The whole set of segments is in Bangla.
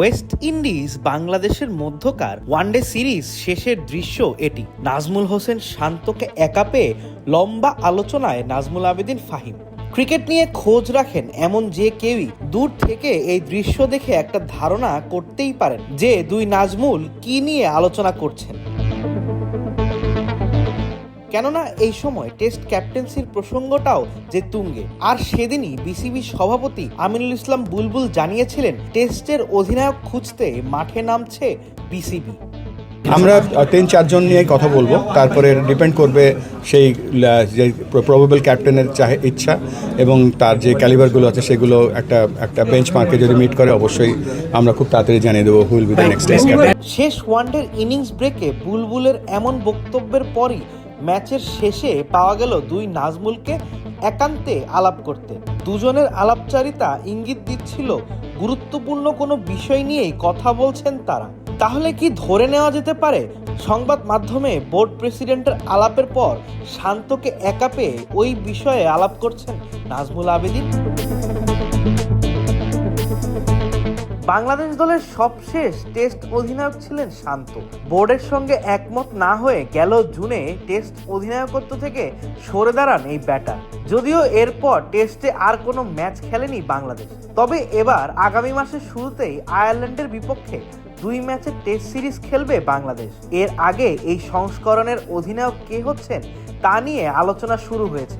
ওয়েস্ট ইন্ডিজ বাংলাদেশের মধ্যকার ওয়ানডে সিরিজ শেষের দৃশ্য এটি। নাজমুল হোসেন শান্তকে একা পেয়ে লম্বা আলোচনায় নাজমুল আবেদিন ফাহিম। ক্রিকেট নিয়ে খোঁজ রাখেন এমন যে কেউই। দূর থেকে এই দৃশ্য দেখে একটা ধারণা করতেই পারেন যে দুই নাজমুল কি নিয়ে আলোচনা করছেন। কেননা এই সময় টেস্ট ক্যাপ্টেন্সির প্রসঙ্গটাও যে তুঙ্গে। আর সেদিনই বিসিবি সভাপতি আমিনুল ইসলাম বুলবুল জানিয়েছিলেন টেস্টের অধিনায়ক খুঁজতে মাঠে নামছে বিসিবি। আমরা তিন চারজন নিয়ে কথা বলব। তারপরে ডিপেন্ড করবে সেই যে প্রবেবল ক্যাপ্টেনের চাহে ইচ্ছা এবং তার যে ক্যালিবারগুলো আছে সেগুলো একটা একটা বেঞ্চ মার্কে যদি মিট করে অবশ্যই আমরা খুব তাড়াতাড়ি জানিয়ে দেবো will be the next test শেষ ওয়ানডের ইনিংস ব্রেকে বুলবুলের এমন বক্তব্যের পরই ম্যাচের শেষে পাওয়া গেল দুই নাজমুলকে একান্তে আলাপ করতে। দুজনের আলাপচারিতা ইঙ্গিত দিচ্ছিল গুরুত্বপূর্ণ কোনো বিষয় নিয়েই কথা বলছেন তারা। তাহলে কি ধরে নেওয়া যেতে পারে? সংবাদ মাধ্যমে বোর্ড প্রেসিডেন্টের আলাপের পর শান্তকে একা পেয়ে ওই বিষয়ে আলাপ করছেন নাজমুল আবেদিন। বাংলাদেশ দলের সবশেষ টেস্ট অধিনায়ক ছিলেন শান্ত। বোর্ডের সঙ্গে একমত না হয়ে গেল জুনে টেস্ট অধিনায়কত্ব থেকে সরে দাঁড়ান এই ব্যাটার। যদিও এরপর টেস্টে আর কোনো ম্যাচ খেলেনি বাংলাদেশ। তবে এবার আগামী মাসের শুরুতেই আয়ারল্যান্ডের বিপক্ষে দুই ম্যাচের টেস্ট সিরিজ খেলবে বাংলাদেশ। এর আগে এই সংস্করণের অধিনায়ক কে হচ্ছেন তা নিয়ে আলোচনা শুরু হয়েছে।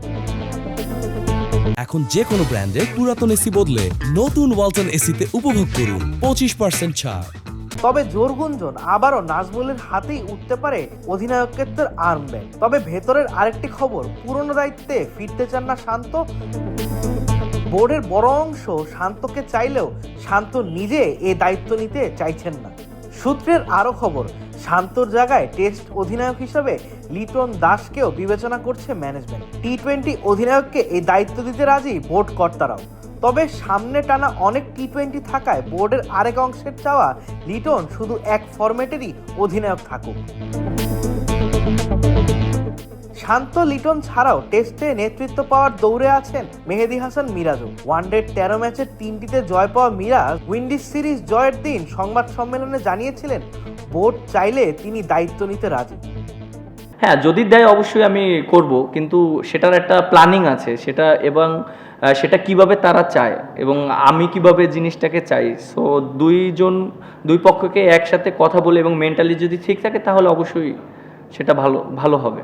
এখন যে কোনো ব্র্যান্ডের পুরাতন এসি বদলে নতুন ওয়ালটন এসিতে উপভোগ করুন পঁচিশ পার্সেন্ট ছাড়। তবে জোর গুঞ্জন, আবারও নাজমুলের হাতেই উঠতে পারে অধিনায়কত্বের আর্মব্যান্ড তবে ভেতরের আরেকটি খবর, পুরনো দায়িত্বে ফিরতে চান না শান্ত। বোর্ডের বড় অংশ শান্তকে চাইলেও শান্ত নিজে এ দায়িত্ব নিতে চাইছেন না। সূত্রের আরও খবর শান্তর জায়গায় টেস্ট অধিনায়ক হিসেবে লিটন দাসকেও বিবেচনা করছে ম্যানেজমেন্ট টি টোয়েন্টি অধিনায়ককে এই দায়িত্ব দিতে রাজি বোর্ড কর্তারাও। তবে সামনে টানা অনেক টি টোয়েন্টি থাকায় বোর্ডের আরেক অংশের চাওয়া লিটন শুধু এক ফরম্যাটেরই অধিনায়ক থাকুক। শান্ত লিটন ছাড়াও টেস্টে নেতৃত্ব পাওয়ার দৌড়ে আছেন মেহেদি হাসান মিরাজও। ওয়ানডে তেরো ম্যাচের তিনটিতে জয় পাওয়া মিরাজ উইন্ডিজ সিরিজ জয়ের দিন সংবাদ সম্মেলনে জানিয়েছিলেন বোর্ড চাইলে তিনি দায়িত্ব নিতে রাজি। হ্যাঁ যদি দেয় অবশ্যই আমি করব, কিন্তু সেটার একটা প্ল্যানিং আছে। সেটা এবং সেটা কীভাবে তারা চায় এবং আমি কীভাবে জিনিসটাকে চাই। সো দুইজন, দুই পক্ষকে একসাথে কথা বলে এবং মেন্টালি যদি ঠিক থাকে, তাহলে অবশ্যই সেটা ভালো ভালো হবে।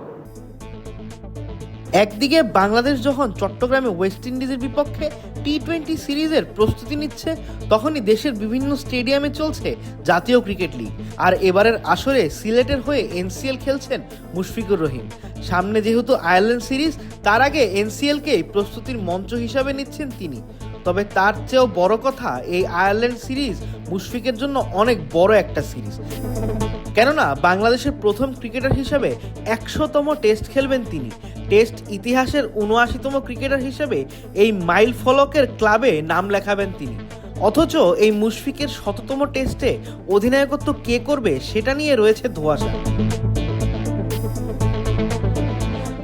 একদিকে বাংলাদেশ যখন চট্টগ্রামে ওয়েস্ট ইন্ডিজের বিপক্ষে টি টোয়েন্টি সিরিজের প্রস্তুতি নিচ্ছে, তখনই দেশের বিভিন্ন স্টেডিয়ামে চলছে জাতীয় ক্রিকেট লিগ। আর এবারের আসরে সিলেটের হয়ে এনসিএল খেলছেন মুশফিকুর রহিম। সামনে যেহেতু আয়ারল্যান্ড সিরিজ, তার আগে এনসিএলকেই প্রস্তুতির মঞ্চ হিসাবে নিচ্ছেন তিনি। তবে তার চেয়েও বড় কথা, এই আয়ারল্যান্ড সিরিজ মুশফিকের জন্য অনেক বড় একটা সিরিজ। কেননা, বাংলাদেশের প্রথম ক্রিকেটার হিসেবে একশোতম টেস্ট খেলবেন তিনি। টেস্ট ইতিহাসের উনআশিতম ক্রিকেটার হিসেবে এই মাইল ফলকের ক্লাবে নাম লেখাবেন তিনি। অথচ এই মুশফিকের শততম টেস্টে অধিনায়কত্ব কে করবে সেটা নিয়ে রয়েছে ধোয়াশা।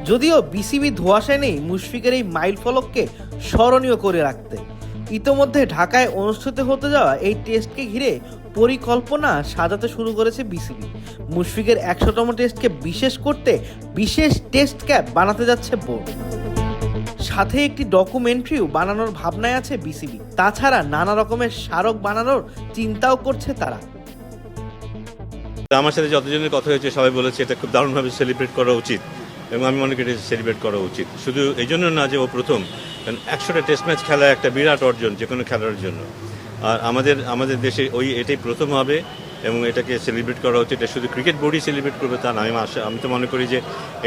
যদিও বিসিবি ধোঁয়াশায় নেই মুশফিকের এই মাইল ফলককে স্মরণীয় করে রাখতে। ইতোমধ্যে ঢাকায় অনুষ্ঠিত হতে যাওয়া এই টেস্টকে ঘিরে পরিকল্পনা সাজাতে শুরু করেছে বিসিবি। মুশফিকের একশোতম টেস্টকে বিশেষ করতে বিশেষ টেস্ট ক্যাপ বানাতে যাচ্ছে বোর্ড। সাথে একটি ডকুমেন্টারিও বানানোর ভাবনায় আছে বিসিবি। তাছাড়া নানা রকমের স্মারক বানানোর চিন্তাও করছে তারা। আমার সাথে যতজনের কথা হয়েছে, সবাই বলেছে এটা খুব দারুণভাবে সেলিব্রেট করা উচিত। এবং আমি মনে করি এটা সেলিব্রেট করা উচিত। শুধু এই জন্য না যে ও প্রথম, কারণ একশোটা টেস্ট ম্যাচ খেলা একটা বিরাট অর্জন যে কোনো খেলার জন্য। আর আমাদের আমাদের দেশে ওই এটাই প্রথম হবে এবং এটাকে সেলিব্রেট করা উচিত। এটা শুধু ক্রিকেট বোর্ডই সেলিব্রেট করবে তা না, আমি আশা, আমি তো মনে করি যে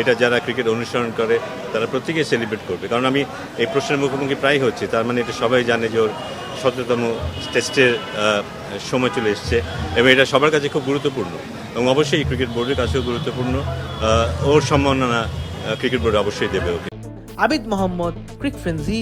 এটা যারা ক্রিকেট অনুসরণ করে, তারা প্রত্যেকেই সেলিব্রেট করবে। কারণ আমি এই প্রশ্নের মুখোমুখি প্রায় হচ্ছে, তার মানে এটা সবাই জানে যে ওর শততম টেস্টের সময় চলে এসছে এবং এটা সবার কাছে খুব গুরুত্বপূর্ণ। এবং অবশ্যই ক্রিকেট বোর্ডের কাছেও গুরুত্বপূর্ণ ওর সম্মাননা ক্রিকেট বোর্ড অবশ্যই দেবে ওকে। আবিদ মোহাম্মদ, ক্রিক ফ্রেন্সি।